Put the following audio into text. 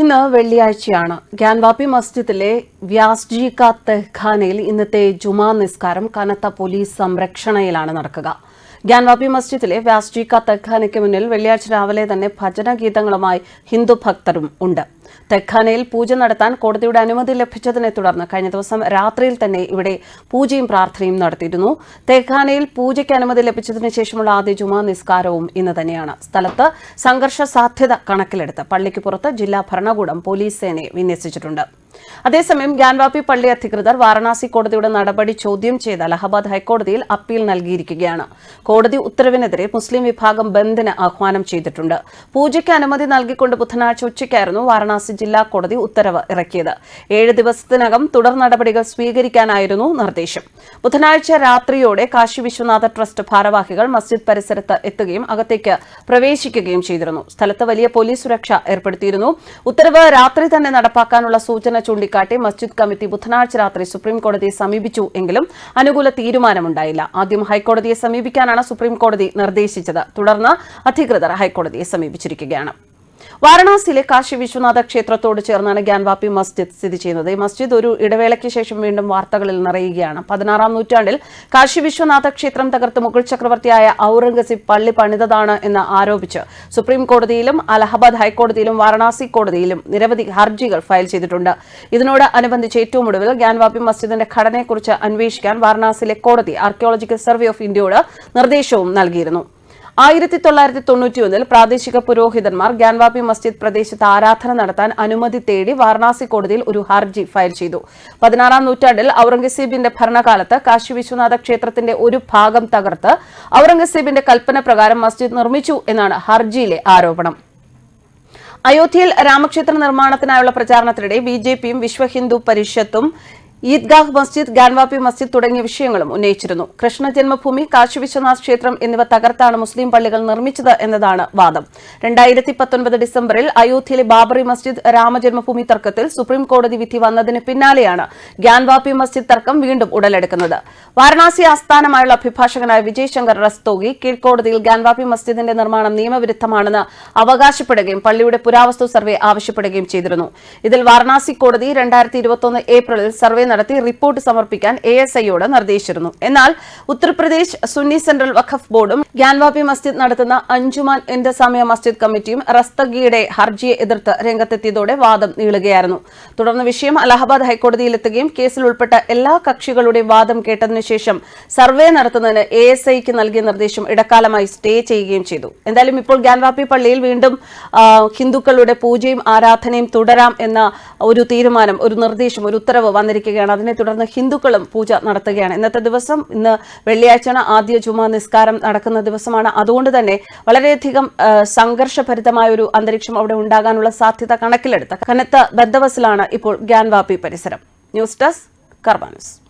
ഇന്ന് വെള്ളിയാഴ്ചയാണ്. ഗ്യാൻവാപ്പി മസ്ജിദിലെ വ്യാസ്ജി കാ തെഹ്ഖാനയിൽ ഇന്നത്തെ ജുമാ നിസ്കാരം കനത്ത പോലീസ് സംരക്ഷണയിലാണ് നടക്കുക. ഗ്യാൻവാപ്പി മസ്ജിദിലെ വ്യാസ്ജി തെഹ്ഖാനയ്ക്ക് മുന്നിൽ വെള്ളിയാഴ്ച രാവിലെ തന്നെ ഭജന ഗീതങ്ങളുമായി ഹിന്ദു ഭക്തരും ഉണ്ട്. തെഖാനയിൽ പൂജ നടത്താൻ കോടതിയുടെ അനുമതി ലഭിച്ചതിനെ തുടർന്ന് കഴിഞ്ഞ ദിവസം രാത്രിയിൽ തന്നെ ഇവിടെ പൂജയും പ്രാർത്ഥനയും നടത്തിയിരുന്നു. തെഖാനയിൽ പൂജയ്ക്ക് അനുമതി ലഭിച്ചതിനു ശേഷമുള്ള ആദ്യ ജുമാ നിസ്കാരവും ഇന്ന് തന്നെയാണ്. സ്ഥലത്ത് സംഘർഷ സാധ്യത കണക്കിലെടുത്ത് പള്ളിക്ക് പുറത്ത് ജില്ലാ ഭരണകൂടം പോലീസ് സേനയെ വിന്യസിച്ചിട്ടുണ്ട്. അതേസമയം ഗ്യാൻവാപ്പി പള്ളി അധികൃതർ വാരണാസി കോടതിയുടെ നടപടി ചോദ്യം ചെയ്ത് അലഹബാദ് ഹൈക്കോടതിയിൽ അപ്പീൽ നൽകിയിരിക്കുകയാണ്. കോടതി ഉത്തരവിനെതിരെ മുസ്ലിം വിഭാഗം ബന്ദിന് ആഹ്വാനം ചെയ്തിട്ടുണ്ട്. പൂജയ്ക്ക് അനുമതി നൽകിക്കൊണ്ട് ബുധനാഴ്ച ഉച്ചയ്ക്കായിരുന്നു വാരണാസി ജില്ലാ കോടതി ഉത്തരവ് ഇറക്കിയത്. ഏഴ് ദിവസത്തിനകം തുടർ നടപടികൾ സ്വീകരിക്കാനായിരുന്നു നിർദ്ദേശം. ബുധനാഴ്ച രാത്രിയോടെ കാശി വിശ്വനാഥ ട്രസ്റ്റ് ഭാരവാഹികൾ മസ്ജിദ് പരിസരത്ത് എത്തുകയും അകത്തേക്ക് പ്രവേശിക്കുകയും ചെയ്തിരുന്നു. സ്ഥലത്ത് വലിയ പോലീസ് സുരക്ഷ ഏർപ്പെടുത്തിയിരുന്നു. ഉത്തരവ് രാത്രി തന്നെ നടപ്പാക്കാനുള്ള സൂചന ചൂണ്ടിക്കാട്ടി മസ്ജിദ് കമ്മിറ്റി ബുധനാഴ്ച രാത്രി സുപ്രീം കോടതിയെ സമീപിച്ചു എങ്കിലും അനുകൂല തീരുമാനമുണ്ടായില്ല. ആദ്യം ഹൈക്കോടതിയെ സമീപിക്കാനാണ് സുപ്രീം കോടതി നിർദ്ദേശിച്ചത്. തുടർന്ന് അധികൃതർ ഹൈക്കോടതിയെ സമീപിച്ചിരിക്കുകയാണ്. വാരണാസിയിലെ കാശി വിശ്വനാഥ ക്ഷേത്രത്തോട് ചേർന്നാണ് ഗ്യാൻവാപ്പി മസ്ജിദ് സ്ഥിതി ചെയ്യുന്നത്. ഈ മസ്ജിദ് ഒരു ഇടവേളയ്ക്ക് ശേഷം വീണ്ടും വാർത്തകളിൽ നിറയുകയാണ്. പതിനാറാം നൂറ്റാണ്ടിൽ കാശി വിശ്വനാഥ ക്ഷേത്രം തകർത്ത് മുഗൾ ചക്രവർത്തിയായ ഔറംഗസീബ് പള്ളി പണിതതാണ് എന്ന് ആരോപിച്ച് സുപ്രീം കോടതിയിലും അലഹബാദ് ഹൈക്കോടതിയിലും വാരണാസി കോടതിയിലും നിരവധി ഹർജികൾ ഫയൽ ചെയ്തിട്ടുണ്ട്. ഇതിനോട് അനുബന്ധിച്ച് ഏറ്റവും ഒടുവിൽ ഗ്യാൻവാപ്പി മസ്ജിദിന്റെ ഘടനയെക്കുറിച്ച് അന്വേഷിക്കാൻ വാരണാസിയിലെ കോടതി ആർക്കിയോളജിക്കൽ സർവേ ഓഫ് ഇന്ത്യയോട് നിർദ്ദേശവും നൽകിയിരുന്നു. ആയിരത്തി തൊള്ളായിരത്തി തൊണ്ണൂറ്റിയൊന്നിൽ പ്രാദേശിക പുരോഹിതന്മാർ ഗ്യാൻവാപി മസ്ജിദ് പ്രദേശത്ത് ആരാധന നടത്താൻ അനുമതി തേടി വാരണാസി കോടതിയിൽ ഒരു ഹർജി ഫയൽ ചെയ്തു. പതിനാറാം നൂറ്റാണ്ടിൽ ഔറംഗസീബിന്റെ ഭരണകാലത്ത് കാശി വിശ്വനാഥ ക്ഷേത്രത്തിന്റെ ഒരു ഭാഗം തകർത്ത് ഔറംഗസീബിന്റെ കൽപ്പന പ്രകാരം മസ്ജിദ് നിർമ്മിച്ചു എന്നാണ് ഹർജിയിലെ ആരോപണം. അയോധ്യയിൽ രാമക്ഷേത്ര നിർമ്മാണത്തിനായുള്ള പ്രചാരണത്തിനിടെ ബിജെപിയും വിശ്വ ഹിന്ദു പരിഷത്തും ഈദ്ഗാഹ് മസ്ജിദ് ഗാൻവാപ്പി മസ്ജിദ് തുടങ്ങിയ വിഷയങ്ങളും ഉന്നയിച്ചിരുന്നു. കൃഷ്ണ ജന്മഭൂമി കാശി വിശ്വനാഥ് ക്ഷേത്രം എന്നിവ തകർത്താണ് മുസ്ലിം പള്ളികൾ നിർമ്മിച്ചത് എന്നതാണ് വാദം. രണ്ടായിരത്തി പത്തൊൻപത് ഡിസംബറിൽ അയോധ്യയിലെ ബാബറി മസ്ജിദ് രാമജന്മഭൂമി തർക്കത്തിൽ സുപ്രീം കോടതി വിധി വന്നതിന് പിന്നാലെയാണ് ഗാൻവാപി മസ്ജിദ് തർക്കം വീണ്ടും ഉടലെടുക്കുന്നത്. വാരണാസി ആസ്ഥാനമായുള്ള അഭിഭാഷകനായ വിജയ് ശങ്കർ റസ്തോഗി കീഴ്ക്കോടതിയിൽ ഗാൻവാപി മസ്ജിദിന്റെ നിർമ്മാണം നിയമവിരുദ്ധമാണെന്ന് അവകാശപ്പെടുകയും പള്ളിയുടെ പുരാവസ്തു സർവേ ആവശ്യപ്പെടുകയും ചെയ്തിരുന്നു. ഇതിൽ വാരണാസി കോടതി രണ്ടായിരത്തി ഏപ്രിലിൽ സർവേ നടത്തി റിപ്പോർട്ട് സമർപ്പിക്കാൻ എ എസ് ഐയോട് നിർദ്ദേശിച്ചിരുന്നു. എന്നാൽ ഉത്തർപ്രദേശ് സുന്നി സെൻട്രൽ വഖഫ് ബോർഡും ഗ്യാൻവാബി മസ്ജിദ് നടത്തുന്ന അഞ്ചുമാൻ ഇന്ദസാമിയ മസ്ജിദ് കമ്മിറ്റിയും റസ്തഗിയുടെ ഹർജിയെ എതിർത്ത് രംഗത്തെത്തിയതോടെ വാദം നീളുകയായിരുന്നു. തുടർന്ന് വിഷയം അലഹബാദ് ഹൈക്കോടതിയിലെത്തുകയും കേസിൽ ഉൾപ്പെട്ട എല്ലാ കക്ഷികളുടെയും വാദം കേട്ടതിനു ശേഷം സർവേ നടത്തുന്നതിന് എ എസ് ഐക്ക് നൽകിയ നിർദ്ദേശം ഇടക്കാലമായി സ്റ്റേ ചെയ്യുകയും ചെയ്തു. എന്തായാലും ഇപ്പോൾ ഗ്യാൻവാപ്പി പള്ളിയിൽ വീണ്ടും ഹിന്ദുക്കളുടെ പൂജയും ആരാധനയും തുടരാം എന്ന ഒരു തീരുമാനം ഒരു നിർദ്ദേശം ഒരു ഉത്തരവ് വന്നിരിക്കുകയാണ്. അതിനെ തുടർന്ന് ഹിന്ദുക്കളും പൂജ നടത്തുകയാണ്. ഇന്നത്തെ ദിവസം ഇന്ന് വെള്ളിയാഴ്ചയാണ് ആദ്യ ജുമാ നിസ്കാരം നടക്കുന്ന ദിവസമാണ്. അതുകൊണ്ട് തന്നെ വളരെയധികം സംഘർഷഭരിതമായ ഒരു അന്തരീക്ഷം അവിടെ ഉണ്ടാകാനുള്ള സാധ്യത കണക്കിലെടുത്ത. കനത്ത ബദ്ധവസിലാണ് ഇപ്പോൾ ഗ്യാൻവാപ്പി പരിസരം. News desk കർബാനസ്